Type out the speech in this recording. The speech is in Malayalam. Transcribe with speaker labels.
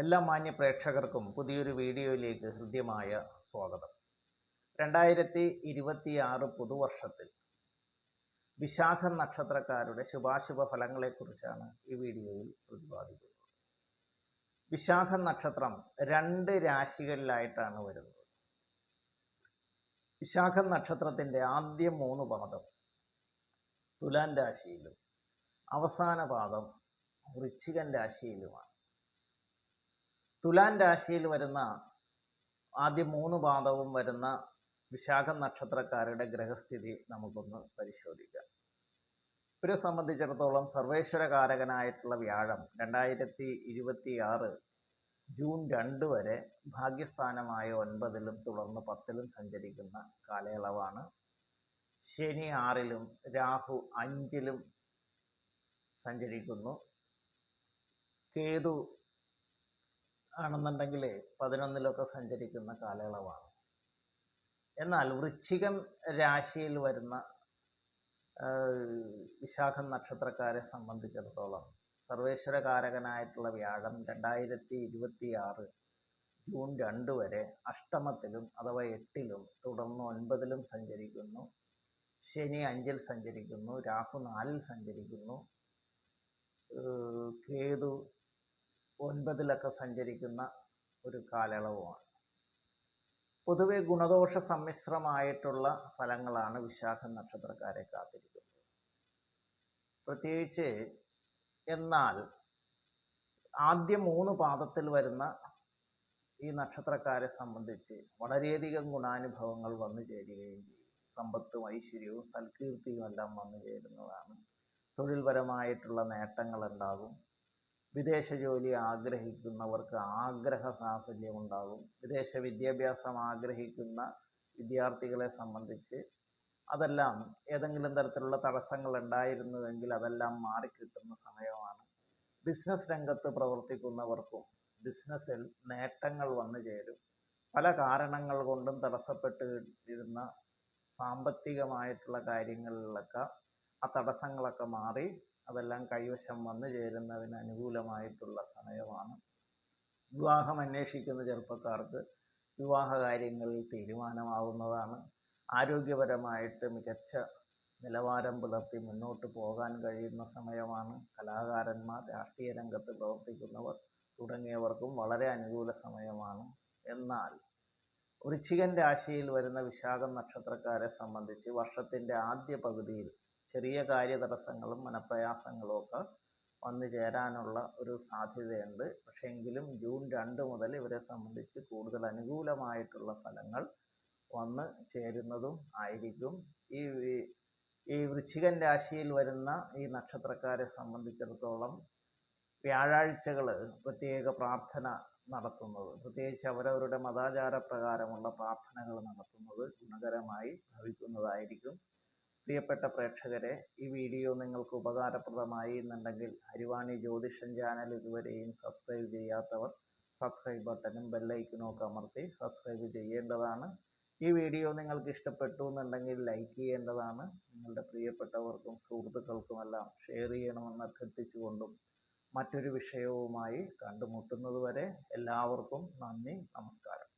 Speaker 1: എല്ലാ മാന്യ പ്രേക്ഷകർക്കും പുതിയൊരു വീഡിയോയിലേക്ക് ഹൃദ്യമായ സ്വാഗതം. രണ്ടായിരത്തി ഇരുപത്തിയാറ് പുതുവർഷത്തിൽ വിശാഖ നക്ഷത്രക്കാരുടെ ശുഭാശുഭ ഫലങ്ങളെക്കുറിച്ചാണ് ഈ വീഡിയോയിൽ പ്രതിപാദിക്കുന്നത്. വിശാഖ നക്ഷത്രം രണ്ട് രാശികളിലായിട്ടാണ് വരുന്നത്. വിശാഖ നക്ഷത്രത്തിന്റെ ആദ്യ മൂന്ന് പാദം തുലാൻ രാശിയിലും അവസാന പാദം വൃശ്ചികൻ രാശിയിലുമാണ്. തുലാൻ രാശിയിൽ വരുന്ന ആദ്യ മൂന്ന് പാദവും വരുന്ന വിശാഖ നക്ഷത്രക്കാരുടെ ഗ്രഹസ്ഥിതി നമുക്കൊന്ന് പരിശോധിക്കാം. ഇവരെ സംബന്ധിച്ചിടത്തോളം സർവേശ്വരകാരകനായിട്ടുള്ള വ്യാഴം രണ്ടായിരത്തി ഇരുപത്തി ആറ് ജൂൺ രണ്ട് വരെ ഭാഗ്യസ്ഥാനമായ ഒൻപതിലും തുടർന്ന് പത്തിലും സഞ്ചരിക്കുന്ന കാലയളവാണ്. ശനി ആറിലും രാഹു അഞ്ചിലും സഞ്ചരിക്കുന്നു. കേതു ആണെന്നുണ്ടെങ്കിൽ പതിനൊന്നിലൊക്കെ സഞ്ചരിക്കുന്ന കാലയളവാണ്. എന്നാൽ വൃശ്ചികം രാശിയിൽ വരുന്ന വിശാഖം നക്ഷത്രക്കാരെ സംബന്ധിച്ചിടത്തോളം സർവേശ്വരകാരകനായിട്ടുള്ള വ്യാഴം രണ്ടായിരത്തി ഇരുപത്തി ആറ് ജൂൺ രണ്ട് വരെ അഷ്ടമത്തിലും അഥവാ എട്ടിലും തുടർന്ന് ഒൻപതിലും സഞ്ചരിക്കുന്നു. ശനി അഞ്ചിൽ സഞ്ചരിക്കുന്നു. രാഹു നാലിൽ സഞ്ചരിക്കുന്നു. കേതു ഒൻപതിലൊക്കെ സഞ്ചരിക്കുന്ന ഒരു കാലയളവുമാണ്. പൊതുവെ ഗുണദോഷ സമ്മിശ്രമായിട്ടുള്ള ഫലങ്ങളാണ് വിശാഖ നക്ഷത്രക്കാരെ കാത്തിരിക്കുന്നത്. പ്രത്യേകിച്ച് എന്നാൽ ആദ്യ മൂന്ന് പാദത്തിൽ വരുന്ന ഈ നക്ഷത്രക്കാരെ സംബന്ധിച്ച് വളരെയധികം ഗുണാനുഭവങ്ങൾ വന്നു ചേരുകയും ചെയ്യും സമ്പത്തും ഐശ്വര്യവും സൽകീർത്തിയും എല്ലാം വന്നു ചേരുന്നതാണ്. തൊഴിൽപരമായിട്ടുള്ള നേട്ടങ്ങൾ ഉണ്ടാകും വിദേശ ജോലി ആഗ്രഹിക്കുന്നവർക്ക് ആഗ്രഹ സാഫല്യം ഉണ്ടാകും വിദേശ വിദ്യാഭ്യാസം ആഗ്രഹിക്കുന്ന വിദ്യാർത്ഥികളെ സംബന്ധിച്ച് അതെല്ലാം ഏതെങ്കിലും തരത്തിലുള്ള തടസ്സങ്ങൾ ഉണ്ടായിരുന്നുവെങ്കിൽ അതെല്ലാം മാറിക്കിട്ടുന്ന സമയമാണ്. ബിസിനസ് രംഗത്ത് പ്രവർത്തിക്കുന്നവർക്കും ബിസിനസ്സിൽ നേട്ടങ്ങൾ വന്നു ചേരും. പല കാരണങ്ങൾ കൊണ്ടും തടസ്സപ്പെട്ടിരുന്ന സാമ്പത്തികമായിട്ടുള്ള കാര്യങ്ങളിലൊക്കെ ആ തടസ്സങ്ങളൊക്കെ മാറി അതെല്ലാം കൈവശം വന്നു ചേരുന്നതിന് അനുകൂലമായിട്ടുള്ള സമയമാണ്. വിവാഹം അന്വേഷിക്കുന്ന ചെറുപ്പക്കാർക്ക് വിവാഹ കാര്യങ്ങളിൽ തീരുമാനമാവുന്നതാണ്. ആരോഗ്യപരമായിട്ട് മികച്ച നിലവാരം പുലർത്തി മുന്നോട്ട് പോകാൻ കഴിയുന്ന സമയമാണ്. കലാകാരന്മാർ രാഷ്ട്രീയ രംഗത്ത് പ്രവർത്തിക്കുന്നവർ തുടങ്ങിയവർക്കും വളരെ അനുകൂല സമയമാണ്. എന്നാൽ വൃശ്ചികൻ രാശിയിൽ വരുന്ന വിശാഖം നക്ഷത്രക്കാരെ സംബന്ധിച്ച് വർഷത്തിന്റെ ആദ്യ പകുതിയിൽ ചെറിയ കാര്യ കാര്യതടസ്സങ്ങളും മനപ്രയാസങ്ങളും ഒക്കെ വന്നു ചേരാനുള്ള ഒരു സാധ്യതയുണ്ട്. പക്ഷേ എങ്കിലും ജൂൺ രണ്ട് മുതൽ ഇവരെ സംബന്ധിച്ച് കൂടുതൽ അനുകൂലമായിട്ടുള്ള ഫലങ്ങൾ വന്ന് ചേരുന്നതും ആയിരിക്കും. ഈ ഈ വൃശ്ചികൻ രാശിയിൽ വരുന്ന ഈ നക്ഷത്രക്കാരെ സംബന്ധിച്ചിടത്തോളം വ്യാഴാഴ്ചകൾ പ്രത്യേക പ്രാർത്ഥന നടത്തുന്നത് പ്രത്യേകിച്ച് അവരവരുടെ മതാചാര പ്രകാരമുള്ള പ്രാർത്ഥനകൾ നടത്തുന്നത് ഗുണകരമായി ഭവിക്കുന്നതായിരിക്കും. പ്രിയപ്പെട്ട പ്രേക്ഷകരെ ഈ വീഡിയോ നിങ്ങൾക്ക് ഉപകാരപ്രദമായി എന്നുണ്ടെങ്കിൽ അരിവാണി ജ്യോതിഷൻ ചാനൽ ഇതുവരെയും സബ്സ്ക്രൈബ് ചെയ്യാത്തവർ സബ്സ്ക്രൈബ് ബട്ടണും ബെല്ലൈക്കനും ഒക്കെ അമർത്തി സബ്സ്ക്രൈബ് ചെയ്യേണ്ടതാണ്. ഈ വീഡിയോ നിങ്ങൾക്ക് ഇഷ്ടപ്പെട്ടു എന്നുണ്ടെങ്കിൽ ലൈക്ക് ചെയ്യേണ്ടതാണ്. നിങ്ങളുടെ പ്രിയപ്പെട്ടവർക്കും സുഹൃത്തുക്കൾക്കുമെല്ലാം ഷെയർ ചെയ്യണമെന്ന് അഭ്യർത്ഥിച്ചുകൊണ്ടും മറ്റൊരു വിഷയവുമായി കണ്ടുമുട്ടുന്നതുവരെ എല്ലാവർക്കും നന്ദി നമസ്കാരം.